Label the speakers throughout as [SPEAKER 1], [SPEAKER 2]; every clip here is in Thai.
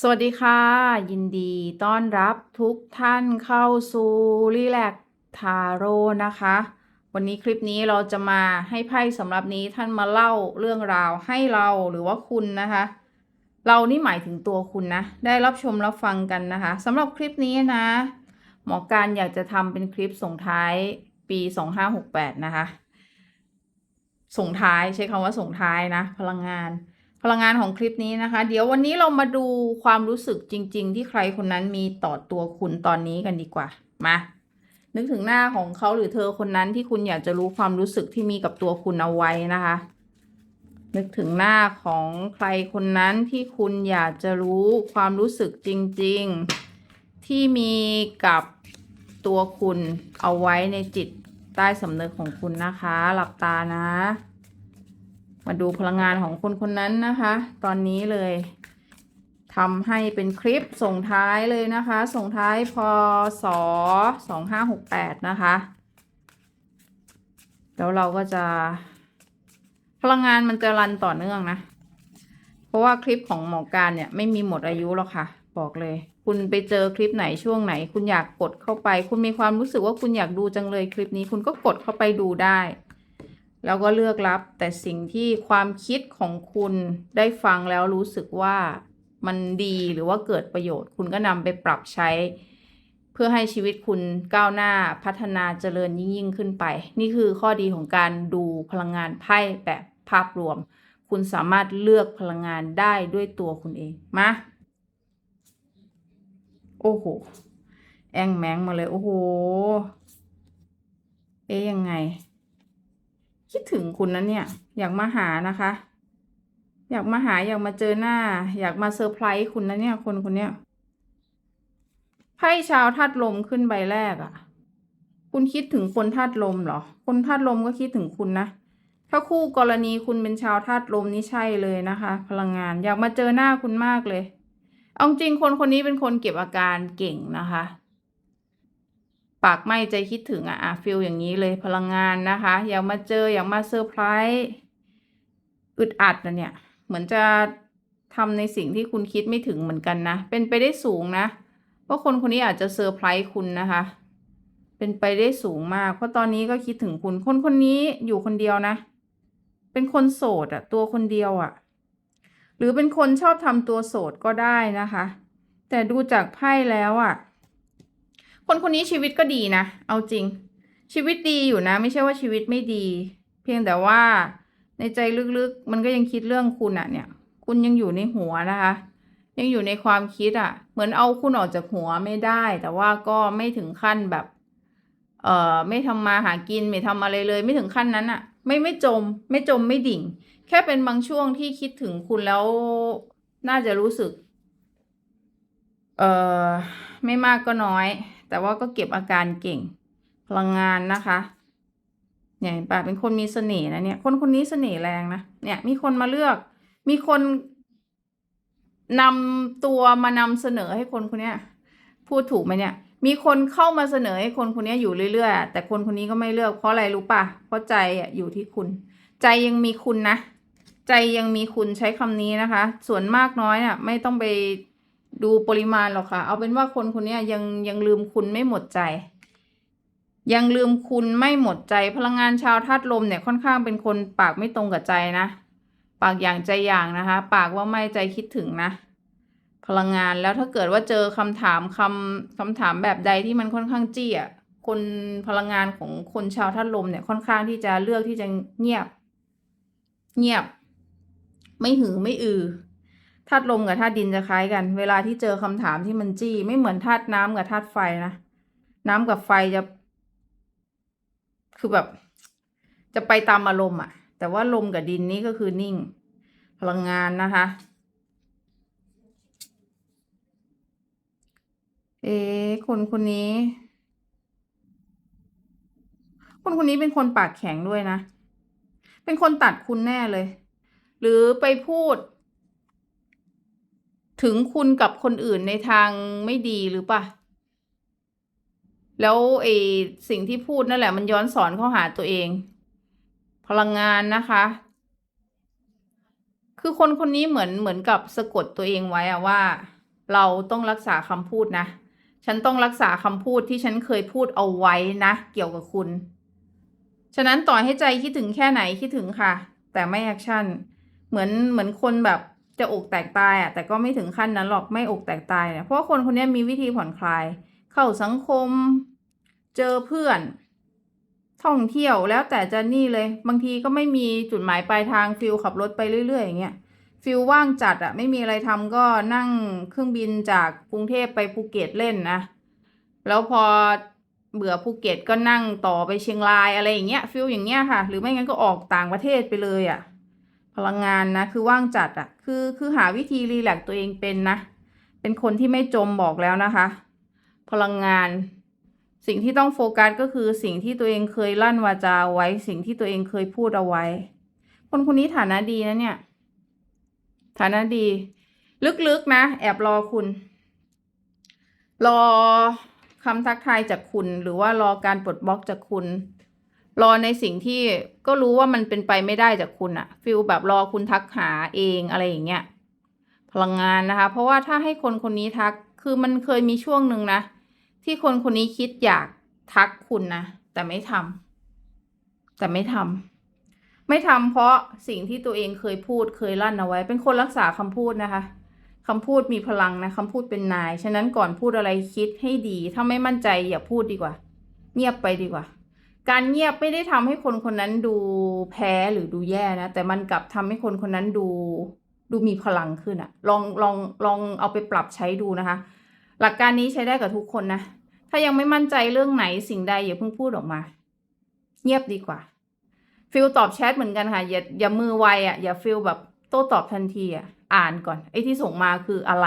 [SPEAKER 1] สวัสดีค่ะ ยินดีต้อนรับทุกท่านเข้าสู่รีแลกทาโร่นะคะ วันนี้คลิปนี้เราจะมาให้ไพ่สำหรับนี้ท่านมาเล่าเรื่องราวให้เราหรือว่าคุณนะคะ เรานี่หมายถึงตัวคุณนะ ได้รับชมรับฟังกันนะคะสำหรับคลิปนี้นะ หมอการอยากจะทำเป็นคลิปส่งท้ายปี 2568 นะคะ ส่งท้ายใช้คำว่าส่งท้ายนะ พลังงาน พลังงานของคลิปนี้นะคะ เดี๋ยววันนี้เรามาดูความรู้สึกจริง ๆ ที่ใครคนนั้นมีต่อตัวคุณตอนนี้กันดีกว่า มา นึกถึงหน้าของเขาหรือเธอคนนั้นที่คุณอยากจะรู้ความรู้สึกที่มีกับตัวคุณเอาไว้นะคะ นึกถึงหน้าของใครคนนั้นที่คุณอยากจะรู้ความรู้สึกจริง ๆ ที่มีกับตัวคุณเอาไว้ในจิตใต้สำนึกของคุณนะคะ หลับตานะ มาดูพลังงานของคนคนนั้นนะคะ ตอนนี้เลยทำให้เป็นคลิปส่งท้ายเลยนะคะ ส่งท้ายพศสองห้าหกแปดนะคะ แล้วเราก็จะ พลังงานมันจะรันต่อเนื่องนะ เพราะว่าคลิปของหมอการเนี่ยไม่มีหมดอายุหรอกค่ะ บอกเลย คุณไปเจอคลิปไหนช่วงไหน คุณอยากกดเข้าไป คุณมีความรู้สึกว่าคุณอยากดูจังเลยคลิปนี้ คุณก็กดเข้าไปดูได้ แล้วก็เลือกรับแต่สิ่งที่ความคิดของคุณได้ฟังแล้วรู้สึกว่ามันดีหรือว่าเกิดประโยชน์ คุณก็นำไปปรับใช้ เพื่อให้ชีวิตคุณก้าวหน้าพัฒนาเจริญยิ่งยิ่งขึ้นไป นี่คือข้อดีของการดูพลังงานไพ่แบบภาพรวม คุณสามารถเลือกพลังงานได้ด้วยตัวคุณเองมาโอ้โห แองแมงมาเลย โอ้โห เอ๊ยยังไง คิดถึงคุณนะเนี่ย อยากมาหานะคะ อยากมาหาอยากมาเจอหน้า อยากมาเซอร์ไพรส์คุณนะเนี่ยคนคนเนี้ยไพ่ชาวธาตุลมขึ้นใบแรกอะ่ะ คุณคิดถึงคนธาตุลมเหรอ คนธาตุลมก็คิดถึงคุณนะถ้าคู่กรณีคุณเป็นชาวธาตุลมนี่ใช่เลยนะคะ พลังงานอยากมาเจอหน้าคุณมากเลยเอาจริงคนคนนี้เป็นคนเก็บอาการเก่งนะคะ ปากไม่ใจคิดถึงอะฟิลอย่างนี้เลยพลังงานนะคะ อยากมาเจออยากมาเซอร์ไพรส์อึดอัดนะเนี่ย เหมือนจะทำในสิ่งที่คุณคิดไม่ถึงเหมือนกันนะ เป็นไปได้สูงนะว่าะคนคนนี้อาจจะเซอร์ไพรส์คุณนะคะ เป็นไปได้สูงมาก เพราะตอนนี้ก็คิดถึงคุณคนคนนี้อยู่คนเดียวนะ เป็นคนโสดอะตัวคนเดียวอะหรือเป็นคนชอบทำตัวโสดก็ได้นะคะ แต่ดูจากไพ่แล้วอะ คนคนนี้ชีวิตก็ดีนะ เอาจริง ชีวิตดีอยู่นะ ไม่ใช่ว่าชีวิตไม่ดี เพียงแต่ว่าในใจลึกๆ มันก็ยังคิดเรื่องคุณอะเนี่ย คุณยังอยู่ในหัวนะคะ ยังอยู่ในความคิดอะเหมือนเอาคุณออกจากหัวไม่ได้ แต่ว่าก็ไม่ถึงขั้นแบบ เอ่อ ไม่ทำมาหากิน ไม่ทำอะไรเลย ไม่ถึงขั้นนั้นอะไม่ไม่จม ไม่จมไม่ดิ่ง แค่เป็นบางช่วงที่คิดถึงคุณแล้วน่าจะรู้สึก เอ่อ ไม่มากก็น้อย แต่ว่าก็เก็บอาการเก่งพลังงานนะคะเนี่ยป่ะเป็นคนมีเสน่ห์นะเนี่ย คนคนนี้เสน่ห์แรงนะเนี่ย มีคนมาเลือก มีคนนำตัวมานำเสนอให้คนคนนี้พูดถูกไหมเนี่ย มีคนเข้ามาเสนอให้คนคนนี้อยู่เรื่อยๆแต่คนคนนี้ก็ไม่เลือกเพราะอะไรรู้ป่ะเพราะใจอะอยู่ที่คุณ ใจยังมีคุณนะ ใจยังมีคุณใช้คำนี้นะคะ ส่วนมากน้อยน่ะ ไม่ต้องไป ดูปริมาณหรอกค่ะ เอาเป็นว่าคนคนเนี้ยยังยังลืมคุณไม่หมดใจ ยังลืมคุณไม่หมดใจ พลังงานชาวธาตุลมเนี่ยค่อนข้างเป็นคนปากไม่ตรงกับใจนะ ปากอย่างใจอย่างนะคะ ปากว่าไม่ใจคิดถึงนะ พลังงานแล้วถ้าเกิดว่าเจอคำถามคำคำถามแบบใดที่มันค่อนข้างจี้อะคนพลังงานของคนชาวธาตุลมเนี่ยค่อนข้างที่จะเลือกที่จะเงียบ เงียบ ไม่หือไม่อือ ธาตุลมกับธาตุดินจะคล้ายกัน เวลาที่เจอคำถามที่มันจี้ไม่เหมือนธาตุน้ำกับธาตุไฟนะน้ำกับไฟจะ คือแบบ จะไปตามอารมณ์อะแต่ว่าลมกับดินนี่ก็คือนิ่ง พลังงานนะคะ เอ๊คนคนนี้ คนคนนี้เป็นคนปากแข็งด้วยนะ เป็นคนตัดคุณแน่เลย หรือไปพูด ถึงคุณกับคนอื่นในทางไม่ดีหรือปะแล้วไอ้สิ่งที่พูดนั่นแหละ มันย้อนสอนเข้าหาตัวเอง พลังงานนะคะ คือคนคนนี้เหมือนเหมือนกับสะกดตัวเองไว้อะว่า เราต้องรักษาคำพูดนะ ฉันต้องรักษาคำพูดที่ฉันเคยพูดเอาไว้นะ เกี่ยวกับคุณ ฉะนั้นต่อให้ใจคิดถึงแค่ไหนคิดถึงค่ะ แต่ไม่แอคชั่น เหมือนเหมือนคนแบบ จะอกแตกตายอะแต่ก็ไม่ถึงขั้นนั้นหรอกไม่อกแตกตายเนี่ยเพราะคนคนนี้มีวิธีผ่อนคลาย เข้าสังคม เจอเพื่อน ท่องเที่ยวแล้วแต่จะนี่เลย บางทีก็ไม่มีจุดหมายปลายทางฟิลขับรถไปเรื่อยๆอย่างเงี้ยฟิลว่างจัดอะไม่มีอะไรทำก็นั่งเครื่องบินจากกรุงเทพไปภูเก็ตเล่นนะแล้วพอเบื่อภูเก็ตก็นั่งต่อไปเชียงรายอะไรอย่างเงี้ยฟิลอย่างเงี้ยค่ะ หรือไม่งั้นก็ออกต่างประเทศไปเลยอะ พลังงานนะ คือว่างจัดอะคือคือหาวิธีรีแลกซ์ตัวเองเป็นนะ เป็นคนที่ไม่จมบอกแล้วนะคะ พลังงาน สิ่งที่ต้องโฟกัสก็คือสิ่งที่ตัวเองเคยลั่นวาจาไว้ สิ่งที่ตัวเองเคยพูดเอาไว้ คนคนนี้ฐานะดีนะเนี่ย ฐานะดี ลึกๆนะ แอบรอคุณ รอคำทักทายจากคุณหรือว่ารอการปลดบล็อกจากคุณ รอในสิ่งที่ก็รู้ว่ามันเป็นไปไม่ได้จากคุณอะฟิลแบบรอคุณทักหาเองอะไรอย่างเงี้ยพลังงานนะคะ เพราะว่าถ้าให้คนคนนี้ทักคือมันเคยมีช่วงหนึ่งนะ ที่คนคนนี้คิดอยากทักคุณนะ แต่ไม่ทำแต่ไม่ทำไม่ทำเพราะสิ่งที่ตัวเองเคยพูดเคยลั่นเอาไว้ เป็นคนรักษาคำพูดนะคะคำพูดมีพลังนะคำพูดเป็นนาย ฉะนั้นก่อนพูดอะไรคิดให้ดี ถ้าไม่มั่นใจอย่าพูดดีกว่า เงียบไปดีกว่า การเงียบไม่ได้ทำให้คนคนนั้นดูแพ้หรือดูแย่นะแต่มันกลับทำให้คนคนนั้นดูดูมีพลังขึ้นอะลองลองลองเอาไปปรับใช้ดูนะคะ หลักการนี้ใช้ได้กับทุกคนนะ ถ้ายังไม่มั่นใจเรื่องไหนสิ่งใดอย่าเพิ่งพูดออกมา เงียบดีกว่า ฟิลตอบแชทเหมือนกันค่ะ อย่าอย่ามือไวอะอย่าฟิลแบบโต้ตอบทันทีอะอ่านก่อนไอ้ที่ส่งมาคืออะไร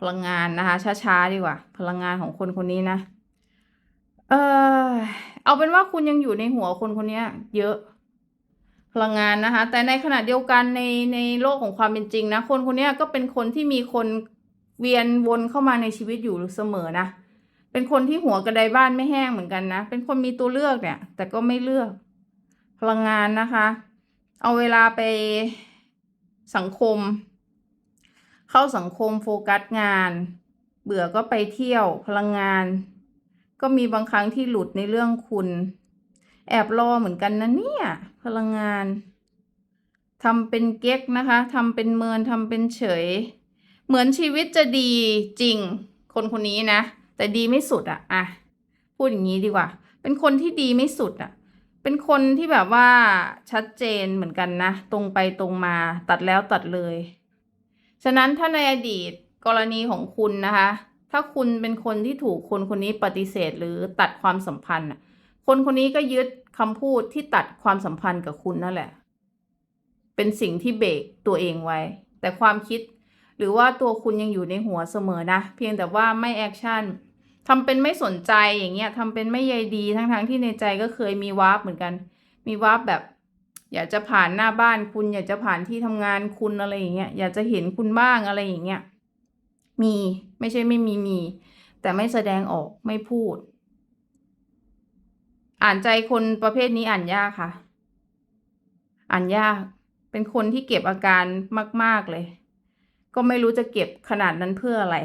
[SPEAKER 1] พลังงานนะคะ ช้าๆดีกว่า พลังงานของคนคนนี้นะ เออเอาเป็นว่าคุณยังอยู่ในหัวคนคนนี้เยอะพลังงานนะคะ แต่ในขณะเดียวกันในในโลกของความเป็นจริงนะ คนคนนี้ก็เป็นคนที่มีคนเวียนวนเข้ามาในชีวิตอยู่เสมอนะ เป็นคนที่หัวกระไดบ้านไม่แห้งเหมือนกันนะ เป็นคนมีตัวเลือกเนี่ย แต่ก็ไม่เลือก พลังงานนะคะ เอาเวลาไปสังคม เข้าสังคมโฟกัสงาน เบื่อก็ไปเที่ยวพลังงาน ก็มีบางครั้งที่หลุดในเรื่องคุณ แอบรอเหมือนกันนะเนี่ย พลังงานทำเป็นเก๊กนะคะทำเป็นเมินทำเป็นเฉย เหมือนชีวิตจะดีจริง คนคนนี้นะ แต่ดีไม่สุดอะอะพูดอย่างนี้ดีกว่า เป็นคนที่ดีไม่สุดอะเป็นคนที่แบบว่าชัดเจนเหมือนกันนะ ตรงไปตรงมาตัดแล้วตัดเลย ฉะนั้นถ้าในอดีตกรณีของคุณนะคะ ถ้าคุณเป็นคนที่ถูกคนคนนี้ปฏิเสธหรือตัดความสัมพันธ์คนคนนี้ก็ยึดคำพูดที่ตัดความสัมพันธ์กับคุณนั่นแหละ เป็นสิ่งที่เบรกตัวเองไว้ แต่ความคิดหรือว่าตัวคุณยังอยู่ในหัวเสมอนะ เพียงแต่ว่าไม่แอคชั่นทำเป็นไม่สนใจอย่างเงี้ยทำเป็นไม่ใยดีทั้งๆที่ในใจก็เคยมีวาร์ปเหมือนกัน มีวาร์ปแบบ อยากจะผ่านหน้าบ้านคุณ อยากจะผ่านที่ทำงานคุณอะไรอย่างเงี้ยอยากจะเห็นคุณบ้างอะไรอย่างเงี้ย มีไม่ใช่ไม่มีมี แต่ไม่แสดงออกไม่พูด อ่านใจคนประเภทนี้อ่านยากค่ะ อ่านยาก เป็นคนที่เก็บอาการมาก ๆเลย ก็ไม่รู้จะเก็บขนาดนั้นเพื่ออะไร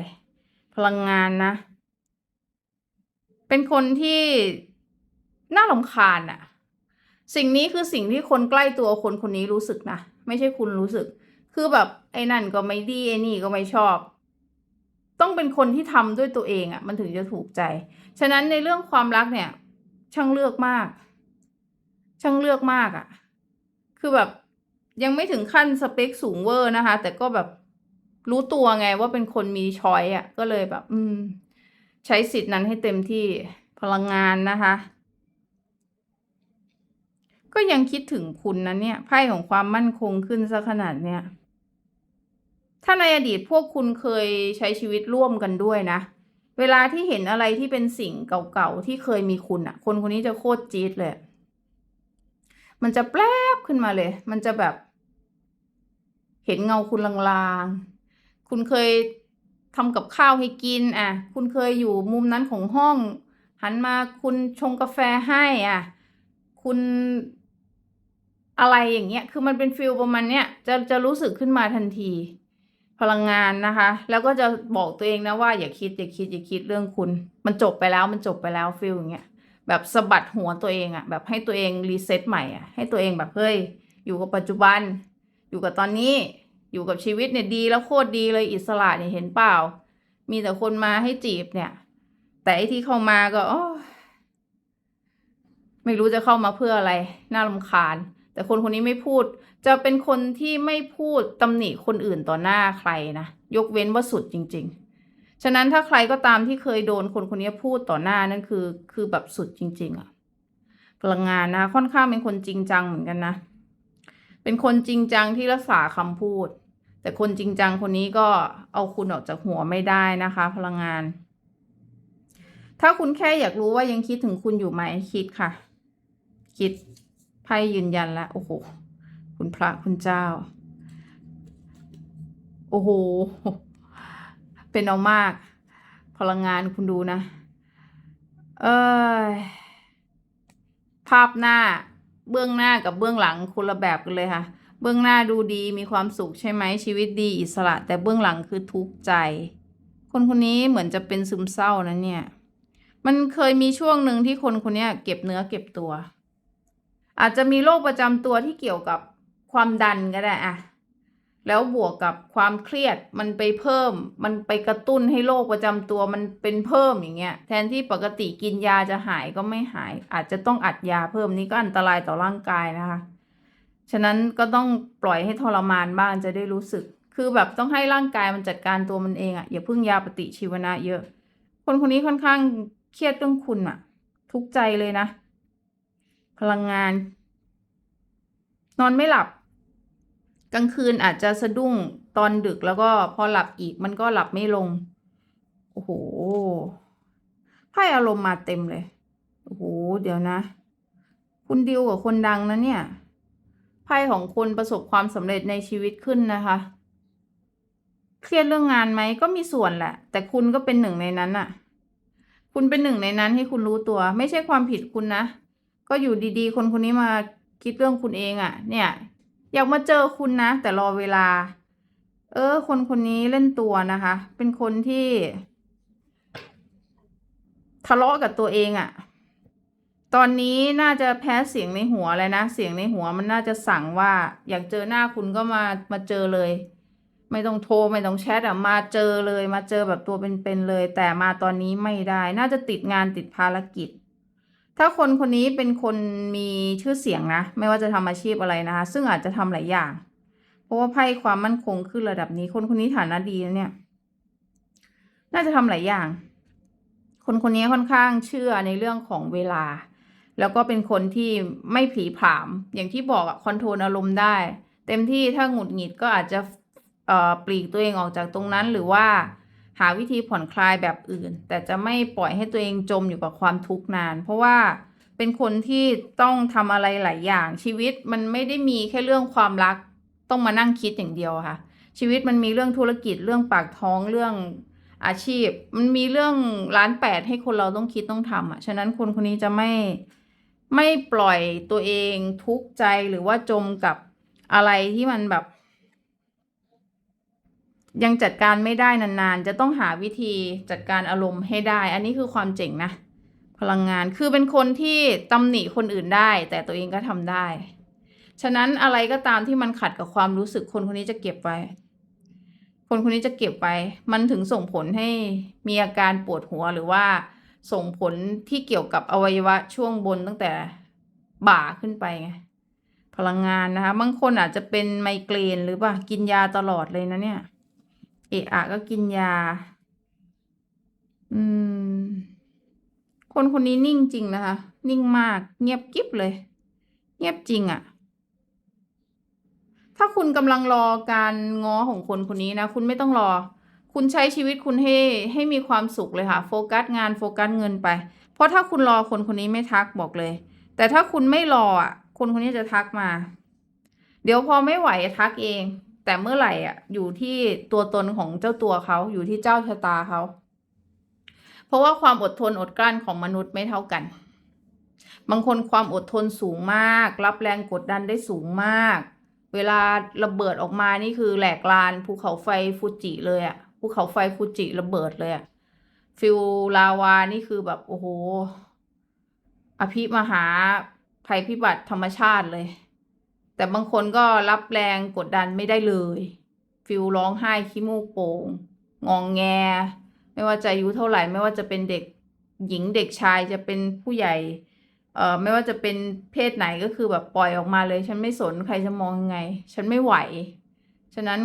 [SPEAKER 1] พลังงานนะ เป็นคนที่น่ารำคาญอะสิ่งนี้คือสิ่งที่คนใกล้ตัวคนคนนี้รู้สึกนะ ไม่ใช่คุณรู้สึก คือแบบไอ้นั่นก็ไม่ดีไอ้นี่ก็ไม่ชอบ ต้องเป็นคนที่ทำด้วยตัวเองอะมันถึงจะถูกใจ ฉะนั้นในเรื่องความรักเนี่ย ช่างเลือกมาก ช่างเลือกมากอะคือแบบยังไม่ถึงขั้นสเปคสูงเวอร์นะคะ แต่ก็แบบรู้ตัวไงว่าเป็นคนมีช้อยอะก็เลยแบบ อืม ใช้สิทธินั้นให้เต็มที่พลังงานนะคะ ก็ยังคิดถึงคุณนะเนี่ยไพ่ของความมั่นคงขึ้นซะขนาดเนี้ย ถ้าในอดีตพวกคุณเคยใช้ชีวิตร่วมกันด้วยนะ เวลาที่เห็นอะไรที่เป็นสิ่งเก่าๆที่เคยมีคุณอะคนคนนี้จะโคตรจี๊ดเลย มันจะแปลบขึ้นมาเลย มันจะแบบ เห็นเงาคุณลางๆ คุณเคยทำกับข้าวให้กินอะ คุณเคยอยู่มุมนั้นของห้อง หันมาคุณชงกาแฟให้อะ คุณอะไรอย่างเงี้ย คือมันเป็นฟิลประมาณเนี้ย จะจะรู้สึกขึ้นมาทันที พลังงานนะคะ แล้วก็จะบอกตัวเองนะว่าอย่าคิดอย่าคิดอย่าคิดเรื่องคุณ มันจบไปแล้วมันจบไปแล้วฟิลอย่างเงี้ยแบบสะบัดหัวตัวเองอะแบบให้ตัวเองรีเซ็ตใหม่อะให้ตัวเองแบบเฮ้ยอยู่กับปัจจุบัน อยู่กับตอนนี้อยู่กับชีวิตเนี่ยดีแล้วโคตรดีเลยอิสระเนี่ยเห็นเปล่า มีแต่คนมาให้จีบเนี่ย แต่ไอที่เข้ามาก็อ้ยไม่รู้จะเข้ามาเพื่ออะไร น่ารำคาญ แต่คนคนนี้ไม่พูด จะเป็นคนที่ไม่พูดตำหนิคนอื่นต่อหน้าใครนะ ยกเว้นว่าสุดจริง ๆ ฉะนั้นถ้าใครก็ตามที่เคยโดนคนคนนี้พูดต่อหน้านั่นคือ คือแบบสุดจริง ๆอะพลังงานนะ ค่อนข้างเป็นคนจริงจังเหมือนกันนะ เป็นคนจริงจังที่รักษาคำพูด แต่คนจริงจังคนนี้ก็เอาคุณออกจากหัวไม่ได้นะคะ พลังงาน ถ้าคุณแค่อยากรู้ว่ายังคิดถึงคุณอยู่ไหมคิดค่ะ คิด ไพ่ยืนยันแล้วโอ้โห คุณพระคุณเจ้า โอ้โห เป็นเอามาก พลังงานคุณดูนะ เอยภาพหน้าเบื้องหน้ากับเบื้องหลังคนละแบบกันเลยค่ะ เบื้องหน้าดูดีมีความสุขใช่ไหมชีวิตดีอิสระ แต่เบื้องหลังคือทุกข์ใจ คนคนนี้เหมือนจะเป็นซึมเศร้านะเนี่ย มันเคยมีช่วงหนึ่งที่คนคนนี้เก็บเนื้อเก็บตัว อาจจะมีโรคประจำตัวที่เกี่ยวกับความดันก็ได้อะแล้วบวกกับความเครียดมันไปเพิ่ม มันไปกระตุ้นให้โรคประจำตัวมันเป็นเพิ่มอย่างเงี้ย แทนที่ปกติกินยาจะหายก็ไม่หาย อาจจะต้องอัดยาเพิ่มนี่ก็อันตรายต่อร่างกายนะคะ ฉะนั้นก็ต้องปล่อยให้ทรมานบ้างจะได้รู้สึก คือแบบต้องให้ร่างกายมันจัดการตัวมันเองอะอย่าพึ่งยาปฏิชีวนะเยอะ คนคนนี้ค่อนข้างเครียดเรื่องคุณอะทุกใจเลยนะ พลังงาน นอนไม่หลับ กลางคืนอาจจะสะดุ้งตอนดึกแล้วก็พอหลับอีกมันก็หลับไม่ลง โอ้โหไพ่อารมณ์มาเต็มเลย โอ้โห เดี๋ยวนะ คุณดิวกับคนดังนะเนี่ย ไพ่ของคุณประสบความสำเร็จในชีวิตขึ้นนะคะ เครียดเรื่องงานไหมก็มีส่วนแหละ แต่คุณก็เป็นหนึ่งในนั้นน่ะคุณเป็นหนึ่งในนั้นให้คุณรู้ตัว ไม่ใช่ความผิดคุณนะ ก็อยู่ดีๆ คนคนนี้มาคิดเรื่องคุณเองอะ่ะ เนี่ย อยากมาเจอคุณนะ แต่รอเวลา เออ คนคนนี้เล่นตัวนะคะ เป็นคนที่ ทะเลาะกับตัวเองอะ่ะ ตอนนี้น่าจะแพ้เสียงในหัวเลยนะ เสียงในหัวมันน่าจะสั่งว่า อยากเจอหน้าคุณก็มามาเจอเลย ไม่ต้องโทรไม่ต้องแชทอะมาเจอเลย มาเจอแบบตัวเป็นๆเลย แต่มาตอนนี้ไม่ได้ น่าจะติดงานติดภารกิจ ถ้าคนคนนี้เป็นคนมีชื่อเสียงนะ ไม่ว่าจะทำอาชีพอะไรนะคะ ซึ่งอาจจะทำหลายอย่าง เพราะว่าไพ่ความมั่นคงขึ้นระดับนี้ คนคนนี้ฐานะดีนะเนี่ย น่าจะทำหลายอย่าง คนคนนี้ค่อนข้างเชื่อในเรื่องของเวลา แล้วก็เป็นคนที่ไม่ผีผาม อย่างที่บอกอะคอนโทรลอารมณ์ได้ เต็มที่ถ้าหงุดหงิดก็อาจจะเอ่อปลีกตัวเองออกจากตรงนั้นหรือว่า หาวิธีผ่อนคลายแบบอื่น แต่จะไม่ปล่อยให้ตัวเองจมอยู่กับความทุกข์นาน เพราะว่าเป็นคนที่ต้องทำอะไรหลายอย่างชีวิตมันไม่ได้มีแค่เรื่องความรัก ต้องมานั่งคิดอย่างเดียวค่ะ ชีวิตมันมีเรื่องธุรกิจเรื่องปากท้องเรื่องอาชีพ มันมีเรื่องล้านแปดให้คนเราต้องคิดต้องทำอะฉะนั้นคนคนนี้จะไม่ไม่ปล่อยตัวเองทุกข์ใจหรือว่าจมกับอะไรที่มันแบบ ยังจัดการไม่ได้นานๆ จะต้องหาวิธีจัดการอารมณ์ให้ได้ อันนี้คือความเจ๋งนะ พลังงานคือเป็นคนที่ตำหนิคนอื่นได้ แต่ตัวเองก็ทำได้ ฉะนั้นอะไรก็ตามที่มันขัดกับความรู้สึกคนคนนี้จะเก็บไว้ คนคนนี้จะเก็บไว้ มันถึงส่งผลให้มีอาการปวดหัวหรือว่าส่งผลที่เกี่ยวกับอวัยวะช่วงบนตั้งแต่บ่าขึ้นไปไงพลังงานนะคะบางคนอาจจะเป็นไมเกรนหรือเปล่ากินยาตลอดเลยนะเนี่ย อะอะก็กินยา อืม คนคนนี้นิ่งจริงนะคะ นิ่งมาก เงียบกิ๊บเลย เงียบจริงอะ่ะ ถ้าคุณกำลังรอการง้อของคนคนนี้นะ คุณไม่ต้องรอ คุณใช้ชีวิตคุณให้ให้มีความสุขเลยค่ะ โฟกัสงานโฟกัสเงินไป เพราะถ้าคุณรอคนคนนี้ไม่ทักบอกเลย แต่ถ้าคุณไม่รออะ คนคนนี้จะทักมา เดี๋ยวพอไม่ไหวทักเอง แต่เมื่อไหร่อะอยู่ที่ตัวตนของเจ้าตัวเขาอยู่ที่เจ้าชะตาเขา เพราะว่าความอดทนอดกลั้นของมนุษย์ไม่เท่ากัน บางคนความอดทนสูงมาก รับแรงกดดันได้สูงมาก เวลาระเบิดออกมานี่คือแหลกลานภูเขาไฟฟูจิเลยอะภูเขาไฟฟูจิระเบิดเลยอะฟิลลาวานี่คือแบบโอ้โหอภิมหาภัยพิบัติธรรมชาติเลย แต่บางคนก็รับแรงกดดันไม่ได้เลย ฟิลร้องไห้ขี้มูกโป่ง งองแง ไม่ว่าจะอายุเท่าไหร่ ไม่ว่าจะเป็นเด็กหญิงเด็กชายจะเป็นผู้ใหญ่เอ่อไม่ว่าจะเป็นเพศไหนก็คือแบบปล่อยออกมาเลย ฉันไม่สนใครจะมองยังไง ฉันไม่ไหว ฉะนั้น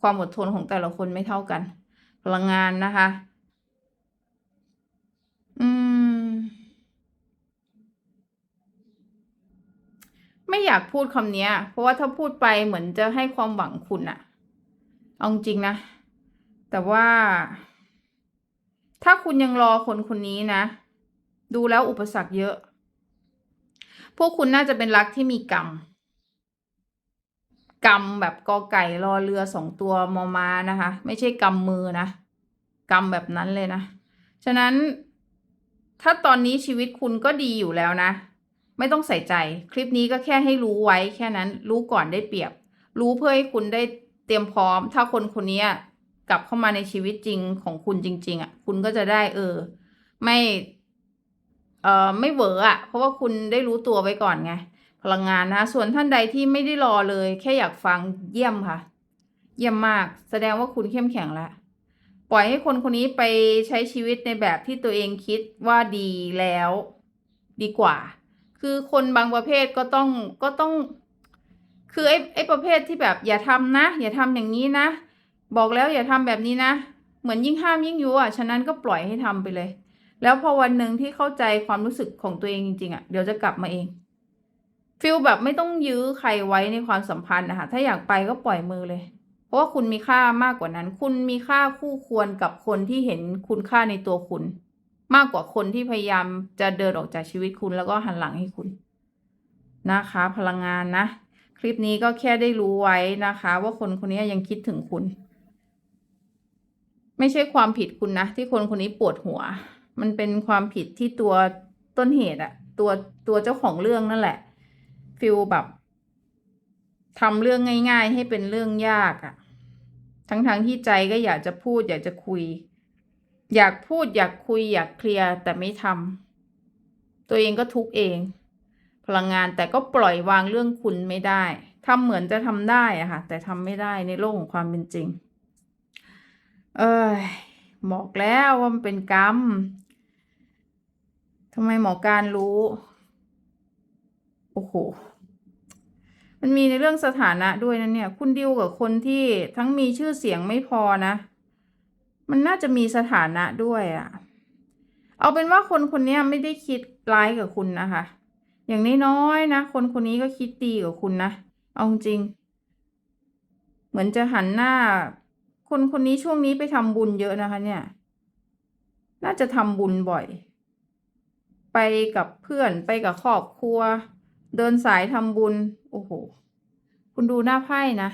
[SPEAKER 1] ความอดทนของแต่ละคนไม่เท่ากัน พลังงานนะคะ อืม ไม่อยากพูดคำนี้เพราะว่าถ้าพูดไปเหมือนจะให้ความหวังคุณอะเอาจริงนะ แต่ว่า ถ้าคุณยังรอคนคนนี้นะ ดูแล้วอุปสรรคเยอะ พวกคุณน่าจะเป็นรักที่มีกรรม กรรมแบบกอไก่รอเรือสองตัวมอมานะคะ ไม่ใช่กำมือนะ กรรมแบบนั้นเลยนะ ฉะนั้นถ้าตอนนี้ชีวิตคุณก็ดีอยู่แล้วนะ ไม่ต้องใส่ใจ คลิปนี้ก็แค่ให้รู้ไว้แค่นั้นรู้ก่อนได้เปรียบ รู้เพื่อให้คุณได้เตรียมพร้อม ถ้าคนคนนี้กลับเข้ามาในชีวิตจริงของคุณจริง ๆ อะ คุณก็จะได้เออ ไม่เอ่อไม่เวอร์อะ เพราะว่าคุณได้รู้ตัวไว้ก่อนไงพลังงานนะ ส่วนท่านใดที่ไม่ได้รอเลย แค่อยากฟังเยี่ยมค่ะ เยี่ยมมาก แสดงว่าคุณเข้มแข็งแล้วปล่อยให้คนคนนี้ไปใช้ชีวิตในแบบที่ตัวเองคิดว่าดีแล้ว ดีกว่า คือคนบางประเภทก็ต้องก็ต้อง คือไอ้ไอ้ประเภทที่แบบอย่าทำนะ อย่าทำอย่างนี้นะ บอกแล้วอย่าทำแบบนี้นะ เหมือนยิ่งห้ามยิ่งยุอะฉะนั้นก็ปล่อยให้ทำไปเลย แล้วพอวันหนึ่งที่เข้าใจความรู้สึกของตัวเองจริงๆอะเดี๋ยวจะกลับมาเองฟิลแบบไม่ต้องยื้อใครไว้ในความสัมพันธ์นะคะถ้าอยากไปก็ปล่อยมือเลย เพราะว่าคุณมีค่ามากกว่านั้น คุณมีค่าคู่ควรกับคนที่เห็นคุณค่าในตัวคุณ มากกว่าคนที่พยายามจะเดินออกจากชีวิตคุณแล้วก็หันหลังให้คุณนะคะ พลังงานนะ คลิปนี้ก็แค่ได้รู้ไว้นะคะ ว่าคนคนนี้ยังคิดถึงคุณ ไม่ใช่ความผิดคุณนะ ที่คนคนนี้ปวดหัว มันเป็นความผิดที่ตัวต้นเหตุอะตัวตัวเจ้าของเรื่องนั่นแหละฟิลแบบทำเรื่องง่าย ๆ ให้เป็นเรื่องยากอะทั้งๆทที่ใจก็อยากจะพูดอยากจะคุย อยากพูดอยากคุยอยากเคลียร์แต่ไม่ทำตัวเองก็ทุกเอง พลังงานแต่ก็ปล่อยวางเรื่องคุณไม่ได้ทำเหมือนจะทำได้อะค่ะ แต่ทำไม่ได้ในโลกของความเป็นจริง เอ้ยบอกแล้วว่ามันเป็นกรรมทำไมหมอการรู้ โอ้โห มันมีในเรื่องสถานะด้วยนะเนี่ย คุณดิวกับคนที่ทั้งมีชื่อเสียงไม่พอนะ มันน่าจะมีสถานะด้วยอะเอาเป็นว่าคนคนนี้ไม่ได้คิดร้ายกับคุณนะคะ อย่างน้อยๆนะ คนคนนี้ก็คิดดีกับคุณนะ เอาจริง เหมือนจะหันหน้า คนคนนี้ช่วงนี้ไปทำบุญเยอะนะคะ เนี่ย น่าจะทำบุญบ่อย ไปกับเพื่อนไปกับครอบครัว เดินสายทำบุญ โอ้โห คุณดูหน้าไพ่นะ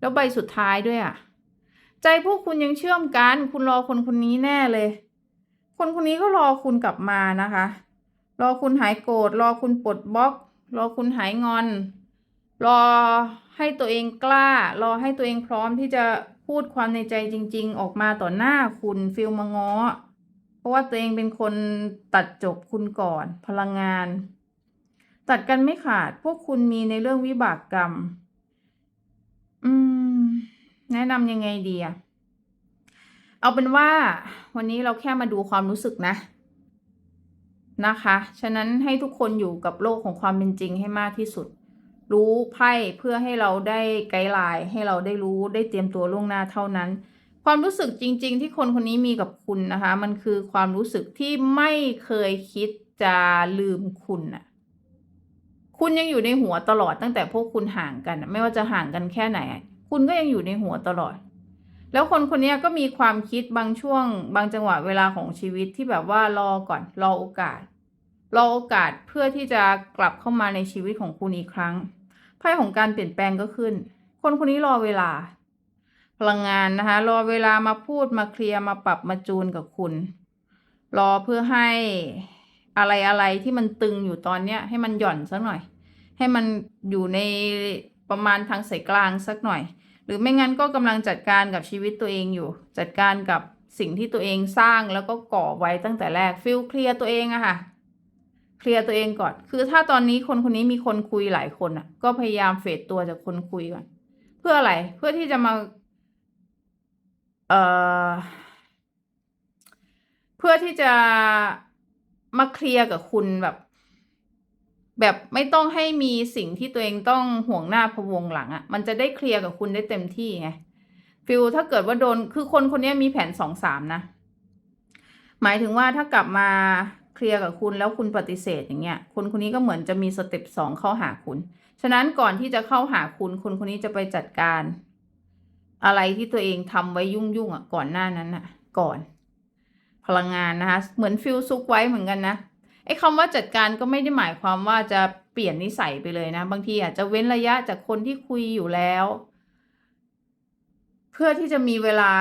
[SPEAKER 1] แล้วใบสุดท้ายด้วยอะ ใจพวกคุณยังเชื่อมกัน คุณรอคนคนนี้แน่เลย คนคนนี้ก็รอคุณกลับมานะคะ รอคุณหายโกรธรอคุณปลดบล็อก รอคุณหายงอน รอให้ตัวเองกล้า รอให้ตัวเองพร้อมที่จะพูดความในใจจริง ๆ ออกมาต่อหน้าคุณฟิลมาง้อเพราะว่าตัวเองเป็นคนตัดจบคุณก่อน พลังงาน ตัดกันไม่ขาดพวกคุณมีในเรื่องวิบากกรรม อืม แนะนำยังไงดีอะเอาเป็นว่าวันนี้เราแค่มาดูความรู้สึกนะ นะคะ ฉะนั้นให้ทุกคนอยู่กับโลกของความเป็นจริงให้มากที่สุด รู้ไพ่เพื่อให้เราได้ไกด์ไลน์ให้เราได้รู้ได้เตรียมตัวล่วงหน้าเท่านั้น ความรู้สึกจริง ๆ ที่คนคนนี้มีกับคุณนะคะ มันคือความรู้สึกที่ไม่เคยคิดจะลืมคุณน่ะคุณยังอยู่ในหัวตลอดตั้งแต่พวกคุณห่างกัน ไม่ว่าจะห่างกันแค่ไหน คุณก็ยังอยู่ในหัวตลอด แล้วคนคนนี้ก็มีความคิดบางช่วง บางจังหวะเวลาของชีวิตที่แบบว่ารอก่อน รอโอกาส รอโอกาสเพื่อที่จะกลับเข้ามาในชีวิตของคุณอีกครั้งไพ่ของการเปลี่ยนแปลงก็ขึ้น คนคนนี้รอเวลา พลังงานนะคะ รอเวลามาพูดมาเคลียร์มาปรับมาจูนกับคุณ รอเพื่อให้อะไรอะไรที่มันตึงอยู่ตอนเนี้ย ให้มันหย่อนสักหน่อย ให้มันอยู่ใน ประมาณทางสายกลางสักหน่อย หรือไม่งั้นก็กำลังจัดการกับชีวิตตัวเองอยู่ จัดการกับสิ่งที่ตัวเองสร้างแล้วก็ก่อไว้ตั้งแต่แรกฟิลเคลียร์ตัวเองอะค่ะเคลียร์ตัวเองก่อน คือถ้าตอนนี้คนคนนี้มีคนคุยหลายคนอะก็พยายามเฟดตัวจากคนคุยก่อน เพื่ออะไรเพื่อที่จะมาเอ่อเพื่อที่จะมาเคลียร์กับคุณแบบ แบบไม่ต้องให้มีสิ่งที่ตัวเองต้องห่วงหน้าพะวงหลังอะ่ะ มันจะได้เคลียร์กับคุณได้เต็มที่ไงฟิลถ้าเกิดว่าโดนคือคนคนนี้มีแผนสองสามนะ หมายถึงว่าถ้ากลับมาเคลียร์กับคุณแล้วคุณปฏิเสธอย่างเงี้ยคนคนนี้ก็เหมือนจะมีสเต็ปสองเข้าหาคุณ ฉะนั้นก่อนที่จะเข้าหาคุณคนคนนี้จะไปจัดการ อะไรที่ตัวเองทำไว้ยุ่งยุ่งๆอะก่อนหน้านั้นอะ ก่อน พลังงานนะคะเหมือนฟิลซุกไว้เหมือนกันนะ ไอ้คำว่าจัดการก็ไม่ได้หมายความว่าจะเปลี่ยนนิสัยไปเลยนะ บางทีอาจจะเว้นระยะจากคนที่คุยอยู่แล้ว เพื่อที่จะมีเวลา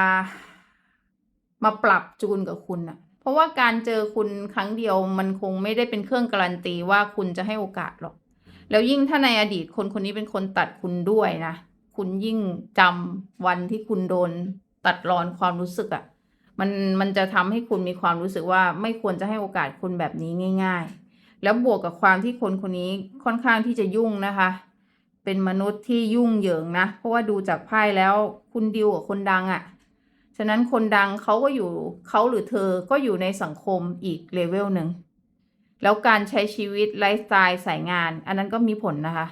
[SPEAKER 1] มาปรับจูนกับคุณนะเพราะว่าการเจอคุณครั้งเดียวมันคงไม่ได้เป็นเครื่องการันตีว่าคุณจะให้โอกาสหรอก แล้วยิ่งถ้าในอดีตคนคนนี้เป็นคนตัดคุณด้วยนะ คุณยิ่งจำวันที่คุณโดนตัดรอนความรู้สึกอะ่ะ มันมันจะทำให้คุณมีความรู้สึกว่าไม่ควรจะให้โอกาสคนแบบนี้ง่าย ๆ แล้วบวกกับความที่คนคนนี้ค่อนข้างที่จะยุ่งนะคะ เป็นมนุษย์ที่ยุ่งเหยิงนะ เพราะว่าดูจากไพ่แล้วคุณดิวกับคนดังอะ่ะ ฉะนั้นคนดังเขาก็อยู่เขาหรือเธอก็อยู่ในสังคมอีกเลเวลหนึ่ง แล้วการใช้ชีวิตไลฟ์สไตล์สายงาน อันนั้นก็มีผลนะคะ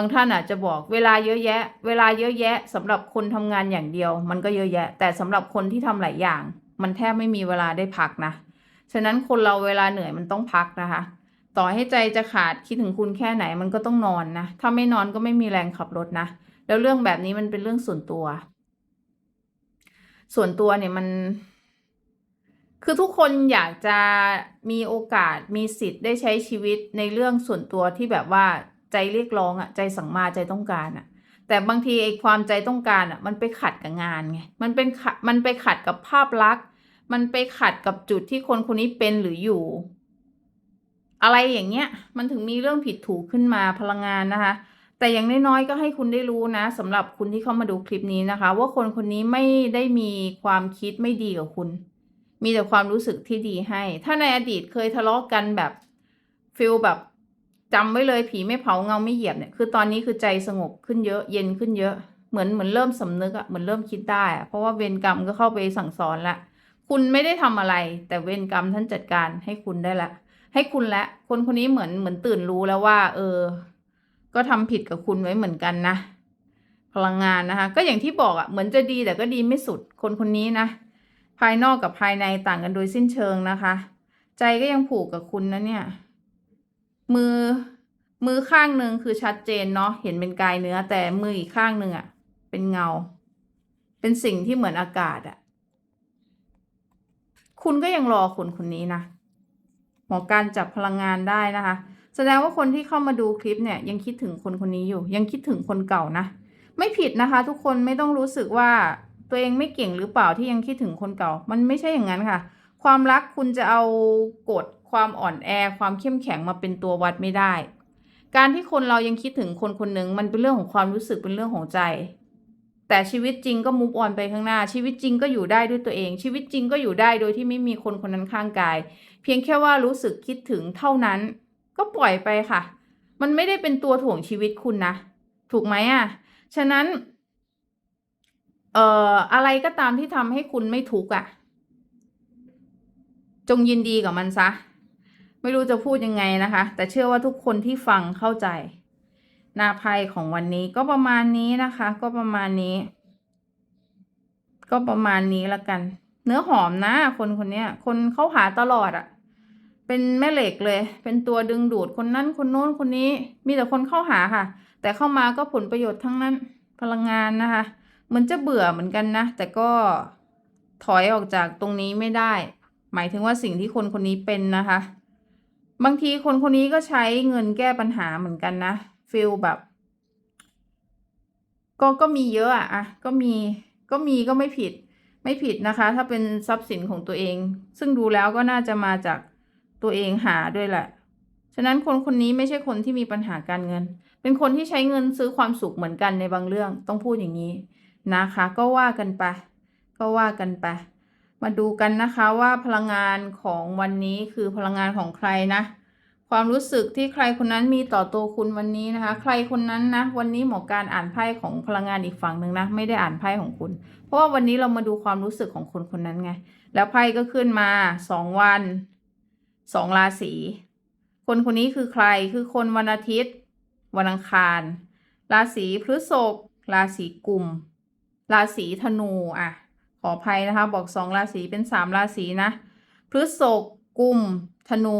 [SPEAKER 1] บางท่านอาจจะบอกเวลาเยอะแยะ เวลาเยอะแยะสำหรับคนทำงานอย่างเดียว มันก็เยอะแยะ แต่สำหรับคนที่ทำหลายอย่าง มันแทบไม่มีเวลาได้พักนะ ฉะนั้นคนเราเวลาเหนื่อยมันต้องพักนะคะ ต่อให้ใจจะขาดคิดถึงคุณแค่ไหนมันก็ต้องนอนนะ ถ้าไม่นอนก็ไม่มีแรงขับรถนะ แล้วเรื่องแบบนี้มันเป็นเรื่องส่วนตัว ส่วนตัวเนี่ยมันคือทุกคนอยากจะมีโอกาสมีสิทธิ์ได้ใช้ชีวิตในเรื่องส่วนตัวที่แบบว่า ใจเรียกร้องอะใจสั่งมาใจต้องการอะแต่บางทีไอ้ความใจต้องการอะมันไปขัดกับงานไงมันเป็นขัดมันไปขัดกับภาพลักษณ์ มันไปขัดกับจุดที่คนคนนี้เป็นหรืออยู่ อะไรอย่างเงี้ย มันถึงมีเรื่องผิดถูกขึ้นมาพลังงานนะคะ แต่อย่างน้อยๆก็ให้คุณได้รู้นะสำหรับคุณที่เข้ามาดูคลิปนี้นะคะ ว่าคนคนนี้ไม่ได้มีความคิดไม่ดีกับคุณ มีแต่ความรู้สึกที่ดีให้ ถ้าในอดีตเคยทะเลาะกันแบบฟิลแบบ จำไว้เลยผีไม่เผาเงาไม่เหยียบเนี่ย คือตอนนี้คือใจสงบขึ้นเยอะเย็นขึ้นเยอะเหมือนเหมือนเริ่มสำนึกอะเหมือนเริ่มคิดได้อะเพราะว่าเวรกรรมก็เข้าไปสั่งสอนละคุณไม่ได้ทำอะไร แต่เวรกรรมท่านจัดการให้คุณได้ละ ให้คุณละ คนคนนี้เหมือนเหมือนตื่นรู้แล้วว่า เออ ก็ทำผิดกับคุณไว้เหมือนกันนะพลังงานนะคะ ก็อย่างที่บอกอะ่ะเหมือนจะดีแต่ก็ดีไม่สุดคนคนนี้นะภายนอกกับภายในต่างกันโดยสิ้นเชิงนะคะ ใจก็ยังผูกกับคุณนะเนี่ย มือ มือข้างหนึ่งคือชัดเจนเนาะเห็นเป็นกายเนื้อ แต่มืออีกข้างหนึ่งอะ่ะเป็นเงา เป็นสิ่งที่เหมือนอากาศอะ่ะคุณก็ยังรอคนคนนี้นะหมอการจับพลังงานได้นะคะ แสดงว่าคนที่เข้ามาดูคลิปเนี่ยยังคิดถึงคนคนนี้อยู่ ยังคิดถึงคนเก่านะ ไม่ผิดนะคะ ทุกคนไม่ต้องรู้สึกว่าตัวเองไม่เก่งหรือเปล่าที่ยังคิดถึงคนเก่า มันไม่ใช่อย่างนั้นค่ะ ความรักคุณจะเอากฎ ความอ่อนแอความเข้มแข็งมาเป็นตัววัดไม่ได้ การที่คนเรายังคิดถึงคนคนหนึ่งมันเป็นเรื่องของความรู้สึกเป็นเรื่องของใจ แต่ชีวิตจริงก็มูฟออนไปข้างหน้า ชีวิตจริงก็อยู่ได้ด้วยตัวเอง ชีวิตจริงก็อยู่ได้โดยที่ไม่มีคนคนนั้นข้างกาย เพียงแค่ว่ารู้สึกคิดถึงเท่านั้น ก็ปล่อยไปค่ะ มันไม่ได้เป็นตัวถ่วงชีวิตคุณนะ ถูกไหมอะ ฉะนั้นเอ่ออะไรก็ตามที่ทำให้คุณไม่ทุกข์อะ จงยินดีกับมันซะ ไม่รู้จะพูดยังไงนะคะ แต่เชื่อว่าทุกคนที่ฟังเข้าใจ นาไพ่ของวันนี้ก็ประมาณนี้นะคะ ก็ประมาณนี้ ก็ประมาณนี้ละกัน เนื้อหอมนะ คนคนนี้คนเข้าหาตลอดอะ่ะเป็นแม่เหล็กเลย เป็นตัวดึงดูดคนนั้นคนโน้นคนนี้ มีแต่คนเข้าหาค่ะ แต่เข้ามาก็ผลประโยชน์ทั้งนั้นพลังงานนะคะ เหมือนจะเบื่อเหมือนกันนะ แต่ก็ถอยออกจากตรงนี้ไม่ได้ หมายถึงว่าสิ่งที่คนคนนี้เป็นนะคะ บางทีคนคนนี้ก็ใช้เงินแก้ปัญหาเหมือนกันนะฟิลแบบ ก็ก็มีเยอะอะอะก็มีก็มีก็ไม่ผิดไม่ผิดนะคะ ถ้าเป็นทรัพย์สินของตัวเอง ซึ่งดูแล้วก็น่าจะมาจากตัวเองหาด้วยแหละฉฉะนั้นคนคนนี้ไม่ใช่คนที่มีปัญหาการเงิน เป็นคนที่ใช้เงินซื้อความสุขเหมือนกันในบางเรื่อง ต้องพูดอย่างนี้นะคะ ก็ว่ากันไป ก็ว่ากันไป มาดูกันนะคะว่าพลังงานของวันนี้คือพลังงานของใครนะ ความรู้สึกที่ใครคนนั้นมีต่อตัวคุณวันนี้นะคะ ใครคนนั้นนะ วันนี้หมอการอ่านไพ่ของพลังงานอีกฝั่งหนึ่งนะ ไม่ได้อ่านไพ่ของคุณ เพราะว่าวันนี้เรามาดูความรู้สึกของคนคนนั้นไง แล้วไพ่ก็ขึ้นมาสองวันสองราศีคนคนนี้คือใครคือคนวันอาทิตย์ วันอังคาร ราศีพฤษภราศีกุม ราศีธนูอะ ขออภัยนะคะ บอกสองราศีเป็นสามราศีนะพฤษภกุม ธนู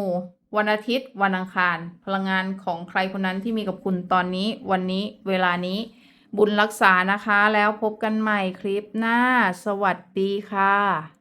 [SPEAKER 1] วันอาทิตย์ วันอังคาร พลังงานของใครคนนั้นที่มีกับคุณตอนนี้ วันนี้เวลานี้ บุญรักษานะคะ แล้วพบกันใหม่คลิปหน้า สวัสดีค่ะ